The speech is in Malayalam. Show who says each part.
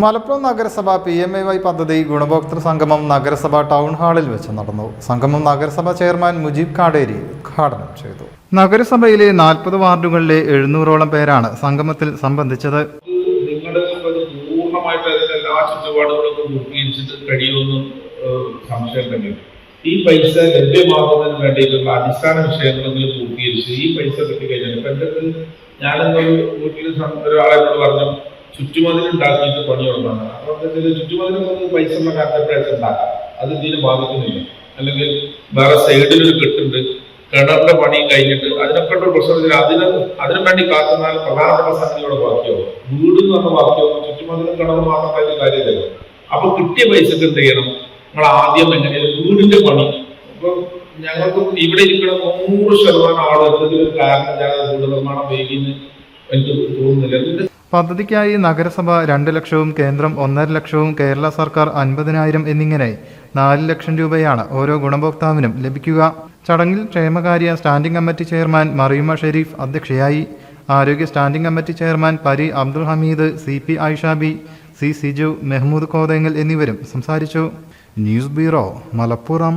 Speaker 1: മലപ്പുറം നഗരസഭ പി എം എ വൈ പദ്ധതി ഗുണഭോക്തൃ സംഗമം നഗരസഭ ടൗൺ ഹാളിൽ വെച്ച് നടന്നു. സംഗമം നഗരസഭ ചെയർമാൻ മുജീബ് കാടേരി ഉദ്ഘാടനം ചെയ്തു. നഗരസഭയിലെ നാൽപ്പത് വാർഡുകളിലെ എഴുന്നൂറോളം പേരാണ് സംഗമത്തിൽ സംബന്ധിച്ചത്.
Speaker 2: ഈ പൈസ ലഭ്യമാകുന്നതിന് വേണ്ടിയിട്ടുള്ള അടിസ്ഥാന വിഷയങ്ങളെങ്കിലും പൂർത്തീകരിച്ച് ഈ പൈസ കിട്ടിക്കഴിഞ്ഞാൽ ഇപ്പം ഞാനെന്നൊരു വീട്ടിൽ സം- ഒരാളെ എന്നോട് പറഞ്ഞു ചുറ്റുമതിൽ ഉണ്ടാക്കിയിട്ട് പണി തുടങ്ങുന്നത് അപ്പൊ എന്താ വെച്ചാൽ ചുറ്റുമതിൽ നമുക്ക് പൈസ ഉള്ള കാലത്തെ ഉണ്ടാക്കാം. അത് ഇതിനെ ബാധിക്കുന്നില്ല. അല്ലെങ്കിൽ വേറെ സൈഡിലൊരു കെട്ടുണ്ട് കിണറിന്റെ പണി കഴിഞ്ഞിട്ട് അതിനൊക്കെ ഒരു പ്രശ്നം അതിന് അതിനു വേണ്ടി കാത്തുന്നാൽ പ്രധാനപ്പെട്ട സംഗതിയുടെ ബാക്കിയാവും. വീട് എന്ന് പറഞ്ഞ ബാക്കിയാവും. ചുറ്റുമതിലും കിണറും മാത്രം കഴിഞ്ഞ കാര്യമില്ല. അപ്പൊ കിട്ടിയ പൈസക്ക് എന്ത് ചെയ്യണം? നിങ്ങൾ ആദ്യം എങ്ങനെയാണ് വീടിന്റെ പണി? ഇപ്പൊ ഞങ്ങൾക്ക് ഇവിടെ ഇരിക്കുന്ന നൂറ് ശതമാനം ആളുകൾ എന്തെങ്കിലും കാരണം ഞാൻ വീട് നിർമ്മാണം വൈകിന്ന് എനിക്ക് തോന്നുന്നില്ല.
Speaker 1: പദ്ധതിക്കായി നഗരസഭ രണ്ട് ലക്ഷവും കേന്ദ്രം ഒന്നര ലക്ഷവും കേരള സർക്കാർ അൻപതിനായിരം എന്നിങ്ങനെ നാല് ലക്ഷം രൂപയാണ് ഓരോ ഗുണഭോക്താവിനും ലഭിക്കുക. ചടങ്ങിൽ ക്ഷേമകാര്യ standing committee chairman Mariyuma Sherif അധ്യക്ഷയായി. ആരോഗ്യ standing committee chairman Pari Abdul Hameed C P Aishabi C Siju Mehmood Kothengal എന്നിവരും സംസാരിച്ചു. News bureau Malappuram.